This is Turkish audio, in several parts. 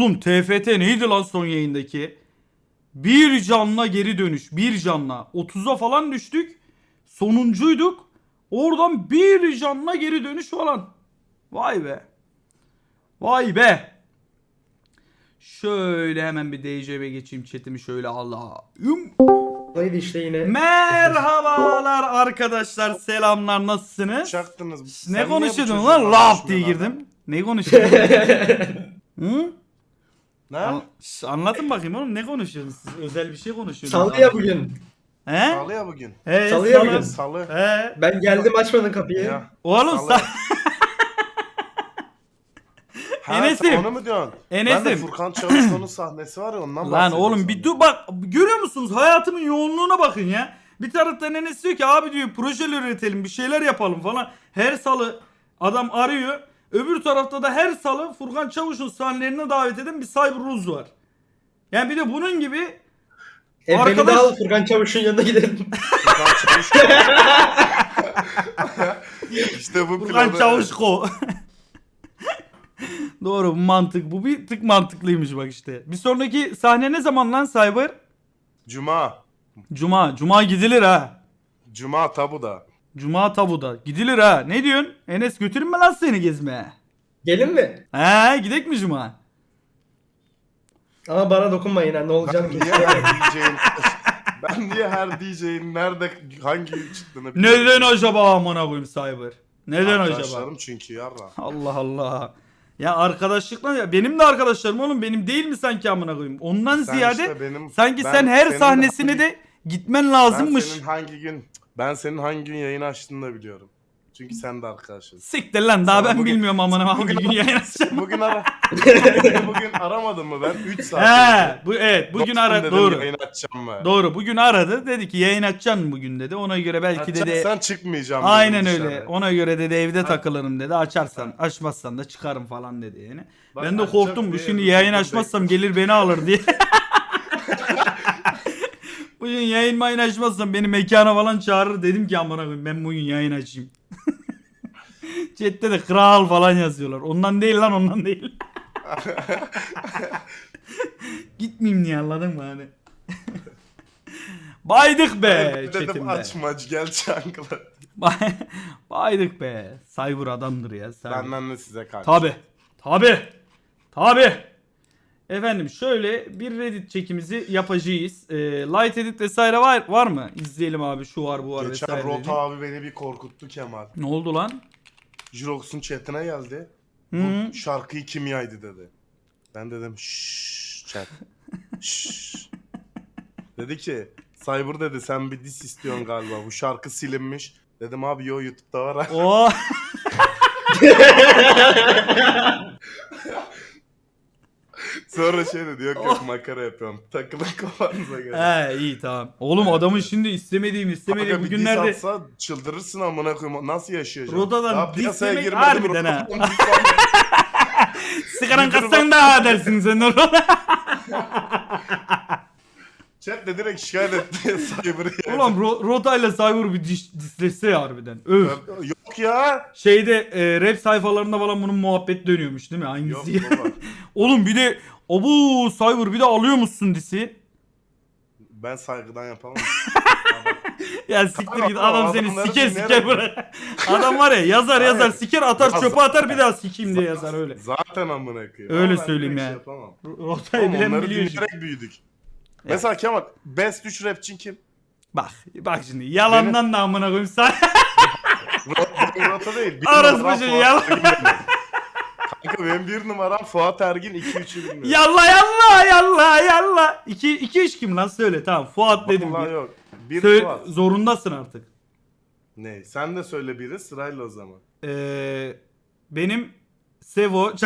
Oğlum TFT neydi lan son yayındaki? Bir canla geri dönüş. Bir canla. 30'a falan düştük. Sonuncuyduk. Oradan bir canla geri dönüş falan. Vay be. Vay be. Şöyle hemen bir DJ'e geçeyim chatimi şöyle Allah. Neydi işte yine. Merhabalar arkadaşlar selamlar nasılsınız? Çaktınız. Sen Ne niye bu konuşuyordun çocuğu lan? Laf diye konuşmuyorsun girdim. Ne konuşuyordun? Hı? Ne? An- Şş, anlatın bakayım oğlum ne konuşuyorsunuz siz? Özel bir şey konuşuyorsunuz. Salı ya bugün. He? Salı ya bugün. He, Salı ya salı. bugün. Salı. He. Ben geldim açmadın kapıyı. Ya. Oğlum Salı. sa- Ha, Enes'im. sen onu mu diyorsun? Ben de Enes'im. Furkan Çavuşoğlu'nun sahnesi var ya ondan Lan oğlum bir dur bak görüyor musunuz hayatımın yoğunluğuna bakın ya. Bir taraftan Enes diyor ki abi diyor projeler üretelim bir şeyler yapalım falan. Her salı adam arıyor. Öbür tarafta da her salı Furkan Çavuş'un sahnelerine davet eden bir Cyber Ruz var. Yani bir de bunun gibi E, beni de Arkadaş- al Furkan Çavuş'un yanına gidelim. İşte bu Furkan planı. Çavuşko. Doğru bu mantık. Bu bir tık mantıklıymış bak işte. Bir sonraki sahne ne zaman lan Cyber? Cuma. Cuma. Cuma gidilir ha. Cuma tabuda. Cuma tabuda. Gidilir ha. Ne diyorsun? Enes götürün mü lan seni gezmeye? Gelin mi? He gidek mi Cuma? Ama bana dokunmayın ha ne olacağını Ben niye her DJ'in ben niye her DJ'in nerede hangi çıktığını biliyorum. Neden acaba amına koyayım Cyber? Neden acaba? Arkadaşlarım çünkü yarra. Allah Allah. Ya arkadaşlıkla ya benim de arkadaşlarım oğlum benim değil mi sanki amına koyayım? Ondan Sen ziyade işte benim- sanki ben sen her senin sahnesine hangi- de gitmen Ben lazımmış. senin hangi gün ben senin hangi gün yayın açtığını da biliyorum. Çünkü sen de arkadaşız. Siktir lan daha Sana ben bugün- bilmiyorum amına hangi bugün- gün yayın açacağım. Bugün ara bugün aramadın mı ben 3 saat He, önce. bu evet bugün Dostum ara dedim, doğru. Yayın açacağım ben. Doğru bugün aradı dedi ki yayın açacaksın mı bugün dedi. Ona göre belki dedi Açacaksan çıkmayacağım. dedim aynen dışarı. öyle. Ona göre dedi evde takılırım dedi. Açarsan açmazsan da çıkarım falan dedi yani. Bak, ben de açacak korktum bu diye şimdi bir yayın açmazsam gelir beni alır diye. yayın mayın açmazsam beni mekana falan çağırır dedim ki amına koyayım ben bugün yayın açayım. Chat'te de kral falan yazıyorlar. Ondan değil lan ondan değil. Gitmeyeyim diye anladın mı hani? Baydık be Ben dedim chatimde. açmaç gel çankla. Bay- Baydık be. Cyber adamdır ya. Cyber. Benden de size karşı. Tabi. Tabi. Tabi. Efendim şöyle bir Reddit çekimizi yapacağız. Ee, light edit vesaire var, var mı? İzleyelim abi şu var bu var Geçen vesaire. dedi. Rota abi beni bir korkuttu Kemal. Ne oldu lan? Jirox'un chatine geldi. Hı. Bu şarkıyı kim yaydı dedi. Ben dedim şşş chat. Şşş. dedi ki Cyber dedi sen bir dis istiyorsun galiba. Bu şarkı silinmiş. Dedim abi yo YouTube'da var. Oo. Sonra şey dedi yok yok makara yapıyorum. Takılın kafanıza göre. He iyi tamam. Oğlum adamın şimdi istemediğim istemediğim Kanka bir bugünlerde diss atsa çıldırırsın amına koyayım. Nasıl yaşayacağım? Rotadan Daha diss piyasaya yemek girmedim, harbiden ha. diss aldım. sigaran kassan daha dersin sen orada. Chat de direkt şikayet etti Cyber'ı. yani. Oğlum Ro- Rota ile Cyber bir dis- dislese ya harbiden. Öf. Yok ya. Şeyde e, rap sayfalarında falan bunun muhabbet dönüyormuş değil mi? Yok Hangisi? baba. Oğlum bir de Abu Cyber bir de alıyor musun disi? Ben saygıdan yapamam. Ya siktir git Adam- seni adamları siker dinleyerek- siker bırak. Adam var ya yazar yazar siker atar çöpe atar bir daha sikeyim diye yazar öyle. Zaten amına koyayım. Öyle Ama ben söyleyeyim direkt ya. Şey yapamam. Rotayı Oğlum bilen onları biliyor şimdi. dinleyerek büyüdük. Mesela Kemal best 3 rapçin kim? Bak bak şimdi yalandan da amına koyayım sen. Rota, değil. Başı, Fuat yalan. Benim. Bir numaram Fuat Ergin 2-3'ü bilmiyorum. yalla yalla yalla yalla. 2 2 3 kim lan söyle tamam. Fuat dedim. Vallahi yok. Bir Söyle, Fuat. zorundasın artık. Ne? Sen de söyle biri sırayla o zaman. Ee, benim Sevo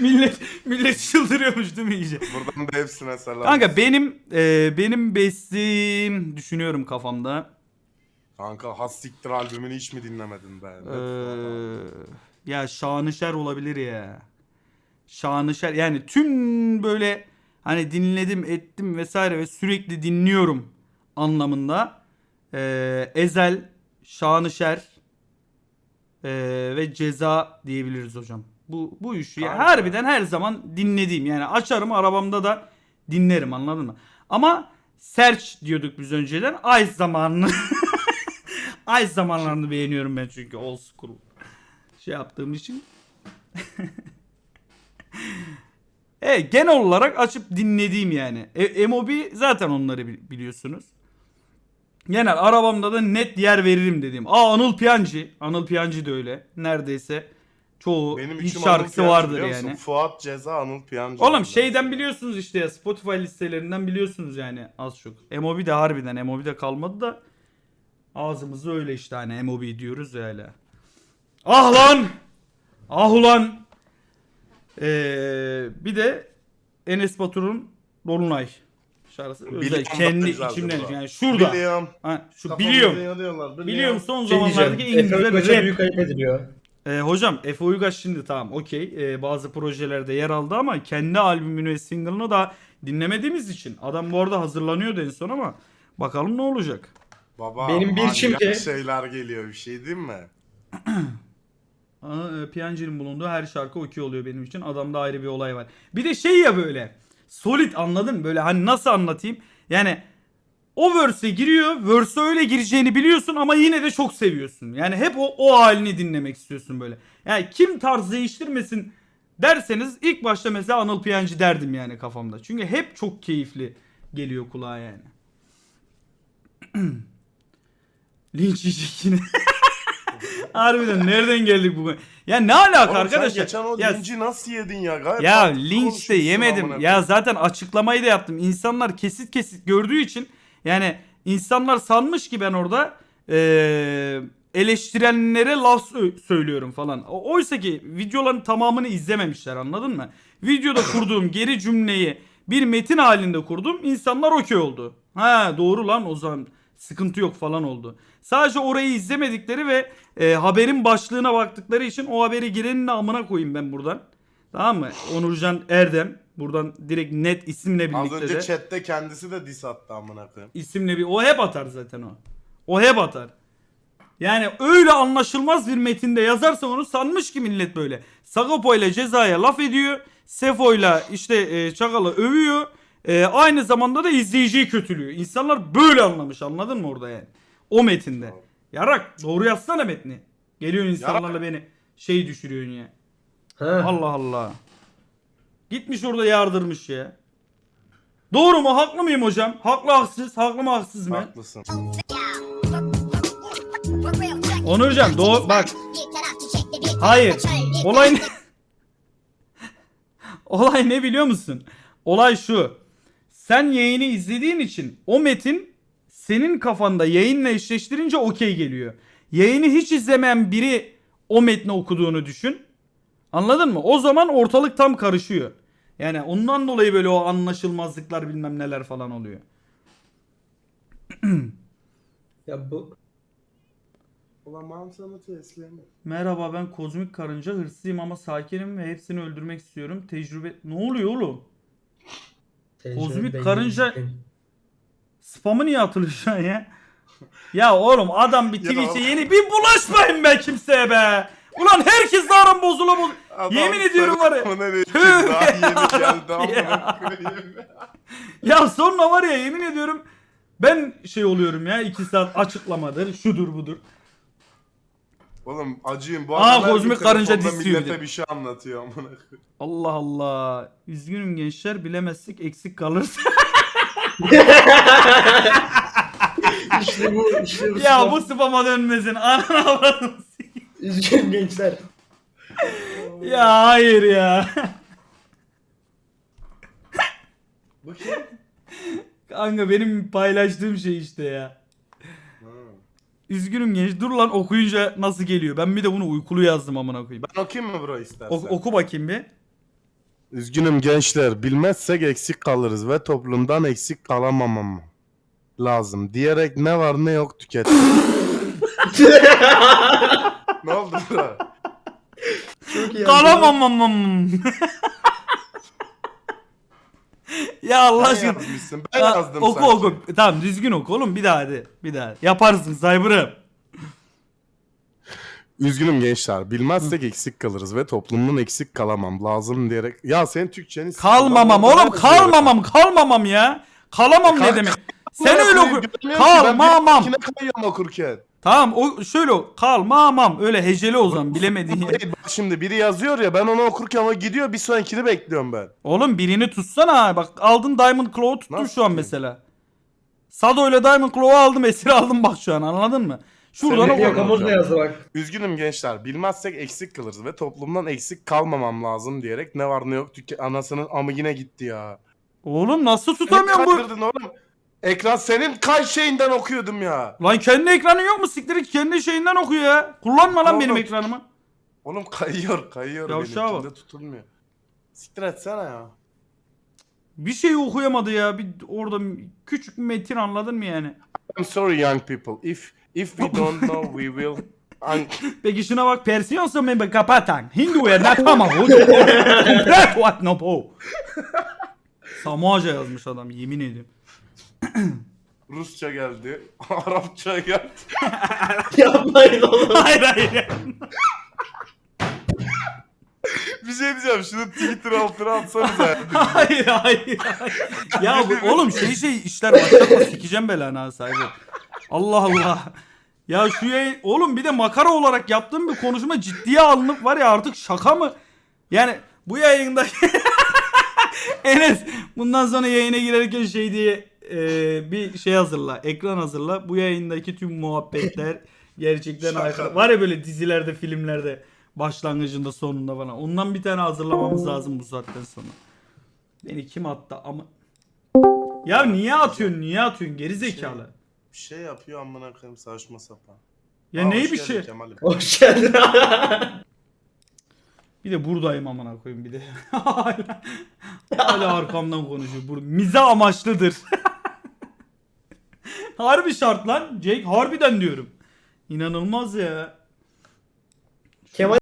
millet millet çıldırıyormuş değil mi iyice? Buradan da hepsine selam. Kanka benim e, benim bestim düşünüyorum kafamda. Kanka Has Siktir albümünü hiç mi dinlemedin be? Ee, ya Şanışer olabilir ya. Şanışer yani tüm böyle hani dinledim ettim vesaire ve sürekli dinliyorum anlamında. Ee, Ezel, Şanışer ee, ve Ceza diyebiliriz hocam. Bu bu işi ya harbiden her zaman dinlediğim yani açarım arabamda da dinlerim anladın mı? Ama search diyorduk biz önceden. Ay zamanını Ay zamanlarını beğeniyorum ben çünkü old school şey yaptığım için. Evet genel olarak açıp dinlediğim yani. E, MOB zaten onları bi- biliyorsunuz. Genel arabamda da net yer veririm dediğim. Aa Anıl Piyancı. Anıl Piyancı da öyle. Neredeyse çoğu Benim için şarkısı vardır yani. Fuat Ceza Anıl Piyancı. Oğlum şeyden biliyorsunuz işte ya Spotify listelerinden biliyorsunuz yani az çok. MOB de harbiden MOB de kalmadı da ağzımızı öyle işte hani MOB diyoruz ya öyle. Ah lan! Ah ulan! Ee, bir de Enes Batur'un Dolunay şarkısı. Özel, Biliyorum kendi içimden bu. yani şurada. Biliyorum. Ha, şu Kafamda biliyorum. yanıyorlar, biliyorum. Biliyorum son Şey zamanlardaki diyeceğim. en Efe güzel Uygaç'a rap. büyük ayıp ediliyor. Ee, hocam Efe Uygaç şimdi tamam okey Ee, bazı projelerde yer aldı ama kendi albümünü ve single'ını da dinlemediğimiz için adam bu arada hazırlanıyordu en son ama bakalım ne olacak. Baba Benim bir manyak şimdi- şeyler geliyor bir şey değil mi? Aa, e, Piyancı'nın bulunduğu her şarkı okey oluyor benim için. Adamda ayrı bir olay var. Bir de şey ya böyle solid anladın mı? Böyle hani nasıl anlatayım? Yani o verse'e giriyor. Verse'e öyle gireceğini biliyorsun ama yine de çok seviyorsun. Yani hep o, o halini dinlemek istiyorsun böyle. Yani kim tarz değiştirmesin derseniz ilk başta mesela Anıl Piyancı derdim yani kafamda. Çünkü hep çok keyifli geliyor kulağa yani. Linç yiyecek yine. Harbiden nereden geldik bugün? Ya ne alaka Oğlum sen arkadaşlar? geçen o Ya linci nasıl yedin ya? Gayet ya mantıklı linç de yemedim. amına Ya zaten açıklamayı da yaptım. İnsanlar kesit kesit gördüğü için yani insanlar sanmış ki ben orada eee, eleştirenlere laf sö- söylüyorum falan. O- Oysa ki videoların tamamını izlememişler anladın mı? Videoda kurduğum geri cümleyi bir metin halinde kurdum. İnsanlar okey oldu. Ha doğru lan o zaman sıkıntı yok falan oldu. Sadece orayı izlemedikleri ve e, haberin başlığına baktıkları için o haberi girenin amına koyayım ben buradan. Tamam mı? Onurcan Erdem. Buradan direkt net isimle Az birlikte önce de. chatte kendisi de diss attı amına koyayım. isimle bir o hep atar zaten o. O hep atar. Yani öyle anlaşılmaz bir metinde yazarsan onu sanmış ki millet böyle. Sagopa ile Ceza'ya laf ediyor. Sefo ile işte e, Çakal'ı övüyor. E, aynı zamanda da izleyiciyi kötülüyor. İnsanlar böyle anlamış anladın mı orada yani? O metinde. Yarak doğru yazsana metni. Geliyor insanlarla beni şey düşürüyorsun ya. Allah Allah. Gitmiş orada yardırmış ya. Doğru mu? Haklı mıyım hocam? Haklı haksız. Haklı mı haksız mı? Haklısın. Onurcan doğru bak. Hayır. Olay ne? Olay ne biliyor musun? Olay şu. Sen yayını izlediğin için o metin senin kafanda yayınla eşleştirince okey geliyor. Yayını hiç izlemeyen biri o metni okuduğunu düşün. Anladın mı? O zaman ortalık tam karışıyor. Yani ondan dolayı böyle o anlaşılmazlıklar bilmem neler falan oluyor. Ya bu Ulan sana teslim. Merhaba ben kozmik karınca hırslıyım ama sakinim ve hepsini öldürmek istiyorum. Tecrübe... Ne oluyor oğlum? Kozmik karınca-. Spamı niye atılıyor şu an ya? Ya oğlum adam bir Ya Twitch'e yeni bir bulaşmayın be kimseye be. Ulan herkes bozula bozula. Adam Yemin ediyorum var ya. Tövbe ya. koyayım. Ya sonra var ya yemin ediyorum ben şey oluyorum ya iki saat açıklamadır şudur budur. Oğlum acıyım bu Aa, adam her gün kozmik karınca telefonda dissiyor bir millete bir şey anlatıyor amına koyayım. Allah Allah. Üzgünüm gençler bilemezsek eksik kalırsa. İşte bu, işte bu. ya spam. bu spama dönmesin. Ananı sikeyim. Üzgün gençler. Ya hayır ya. Bu kim? Kanka benim paylaştığım şey işte ya. Üzgünüm genç. Dur lan okuyunca nasıl geliyor? Ben bir de bunu uykulu yazdım amına koyayım. Ben okuyayım mı bro istersen? Ok- oku bakayım bir. Üzgünüm gençler. Bilmezsek eksik kalırız ve toplumdan eksik kalamamam lazım. Diyerek ne var ne yok tüket. ne oldu bro? Çok iyi. ya Allah Sen aşkına. yazmışsın. Ben Ha, yazdım oku sanki. oku. Tamam düzgün oku oğlum bir daha hadi. Bir daha. Yaparsın Cyber'ım. Üzgünüm gençler. Bilmezsek eksik kalırız ve toplumdan eksik kalamam. Lazım diyerek. Ya senin Türkçeni Kalmamam oğlum kalmamam kalmamam ya. Kalamam ne demek? Sen öyle oku. Kalmamam. Kalmamam. Ben kayıyorum okurken. Tamam o şöyle o. Kalmamam. Öyle heceli o zaman bilemediğin yer. Bak şimdi biri yazıyor ya ben onu okurken o gidiyor bir sonrakini bekliyorum ben. Oğlum birini tutsana. Bak aldın Diamond Claw'u tuttun Nasıl şu an tutayım? mesela. Sado ile Diamond Claw'u aldım esir aldım bak şu an anladın mı? Şuradan Sen oku. ne Yakamız da yazdı bak. Üzgünüm gençler. Bilmezsek eksik kalırız ve toplumdan eksik kalmamam lazım diyerek ne var ne yok tüke anasının amı yine gitti ya. Oğlum nasıl tutamıyorum bu? oğlum. Ekran senin kaç şeyinden okuyordum ya. Lan kendi ekranın yok mu? Siktir git kendi şeyinden oku ya. Kullanma lan benim ekranımı. Oğlum kayıyor kayıyor Yavşağa bak. benimkinde tutulmuyor. Siktir etsene ya. Bir şey okuyamadı ya. Bir orada küçük bir metin anladın mı yani? I'm sorry young people. If if we don't know we will An- Peki şuna bak Persiyon samimi kapatan. Hindu'ya nakama Komplet what no po. Samoaca yazmış adam yemin ediyorum. Rusça geldi. Arapça geldi. Yapmayın oğlum. hayır hayır. Bir şey diyeceğim. Şunu Twitter altına atsanıza. ya. hayır hayır hayır. Ya bu, oğlum şey şey işler başlatma sikeceğim belanı ha sahibi. Allah Allah. Ya şu yayın oğlum bir de makara olarak yaptığım bir konuşma ciddiye alınıp var ya artık şaka mı? Yani bu yayında Enes bundan sonra yayına girerken şey diye e, bir şey hazırla. Ekran hazırla. Bu yayındaki tüm muhabbetler gerçekten aykırı. Var ya böyle dizilerde, filmlerde başlangıcında sonunda falan. Ondan bir tane hazırlamamız lazım bu saatten sonra. Beni kim attı ama ya niye atıyorsun? Niye atıyorsun? Geri zekalı. Bir şey yapıyor amına koyayım saçma sapan. Ya Aa, neyi hoş bir geldin şey? Kemal'im. Hoş geldin. Bir de buradayım amına koyayım bir de. hala, hala arkamdan konuşuyor. Bur miza amaçlıdır. Harbi şart lan. Jake harbiden diyorum. İnanılmaz ya. Kemal